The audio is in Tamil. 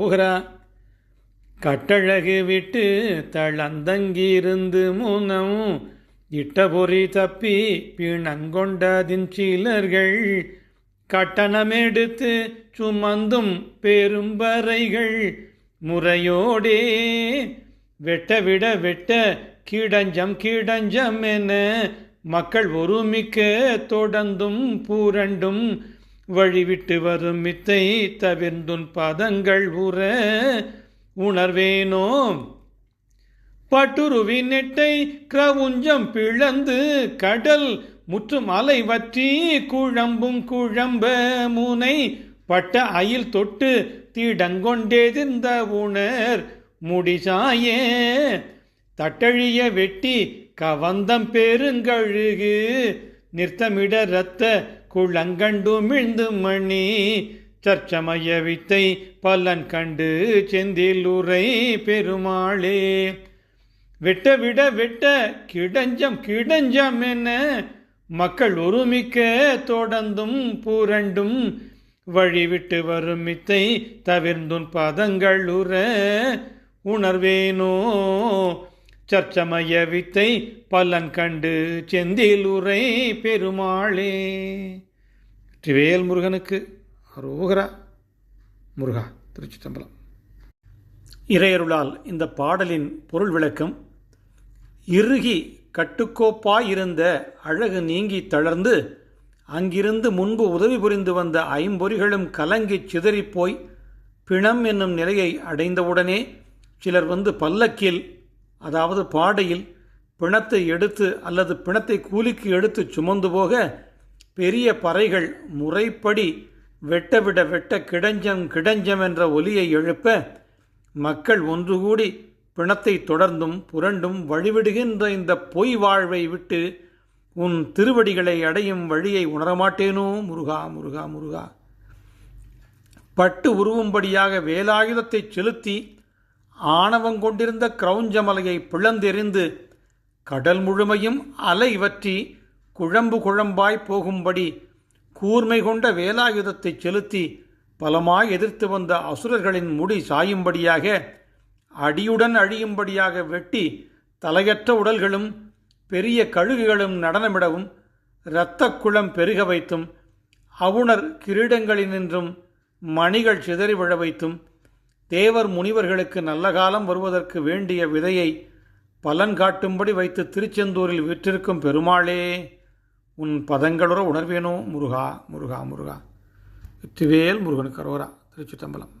அரோகரா கட்டழகு விட்டு தளந்தங்கியிருந்து முனம் இட்ட பொறி தப்பி பிணங்கொண்டதின் சிலர்கள் கட்டணமெடுத்து சுமந்தும் பெரும்பறைகள் முறையோடே வெட்ட விட வெட்ட கீடஞ்சம் கீடஞ்சம் என மக்கள் ஒருமிக்க தொடர்ந்தும் பூரண்டும் வழிவிட்டு வரும் மித்தை தவிர்ந்துன் பதங்கள் உற உணர்வேனோ பட்டுருவி நெட்டை கிரவுஞ்சம் பிளந்து கடல் முற்றும் அலை வற்றி குழம்பும் குழம்ப முனை பட்ட அயில் தொட்டு தீடங்கொண்டேதிர்ந்த உணர் முடிசாயே. தட்டழிய வெட்டி கவந்தம் பெருங்கழுகு நிறுத்தமிட இரத்த குளங்கண்டு மிழ்ந்து மணி சர்ச்சமய வித்தை பலன் கண்டு செந்தில் உரை பெருமாளே. வெட்ட விட வெட்ட கிடஞ்சம் கிடஞ்சம் என மக்கள் ஒருமிக்க தொடர்ந்தும் பூரண்டும் வழிவிட்டு வரும் மித்தை தவிர்ந்துன் பதங்கள் உற உணர்வேனோ சர்ச்சமய வித்தை பலன் கண்டு செந்தில் உரை பெருமாளே. வெற்றிவேல் முருகனுக்கு அரோகரா. முருகா திருச்சிட்டம்பலம் இறையருளால் இந்த பாடலின் பொருள் விளக்கம் இறுகி கட்டுக்கோப்பாயிருந்த அழகு நீங்கி தளர்ந்து அங்கிருந்து முன்பு உதவி புரிந்து வந்த ஐம்பொறிகளும் கலங்கிச் சிதறிப்போய் பிணம் என்னும் நிலையை அடைந்தவுடனே சிலர் வந்து பல்லக்கில் அதாவது பாடையில் பிணத்தை எடுத்து அல்லது பிணத்தை கூலிக்கு எடுத்து சுமந்து போக பெரிய பறைகள் முறைப்படி வெட்டவிட வெட்ட கிடஞ்சம் கிடஞ்சம் என்ற ஒலியை எழுப்ப மக்கள் ஒன்று கூடி பிணத்தை தொடர்ந்தும் புரண்டும் வழிவிடுகின்ற இந்த பொய் வாழ்வை விட்டு உன் திருவடிகளை அடையும் வழியை உணரமாட்டேனோ முருகா முருகா முருகா? பட்டு உருவும்படியாக வேலாயுதத்தை செலுத்தி ஆணவம் கொண்டிருந்த கிரௌஞ்சமலையை பிளந்தெறிந்து கடல் முழுமையும் அலை வற்றி குழம்பு குழம்பாய் போகும்படி கூர்மை கொண்ட வேலாயுதத்தை செலுத்தி பலமாய் எதிர்த்து வந்த அசுரர்களின் முடி சாயும்படியாக அடியுடன் அழியும்படியாக வெட்டி தலையற்ற உடல்களும் பெரிய கழுகுகளும் நடனமிடவும் இரத்த குளம் பெருக வைத்தும் அவுணர் கிரீடங்களினின்றும் மணிகள் சிதறி விழ வைத்தும் தேவர் முனிவர்களுக்கு நல்ல காலம் வருவதற்கு வேண்டிய விதையை பலன் காட்டும்படி வைத்து திருச்செந்தூரில் விற்றிருக்கும் பெருமாளே உன் பதங்களுற உணர்வேனோ முருகா முருகா முருகா. வெற்றிவேல் முருகனுக்கு அரோரா திருச்சிட்டம்பலம்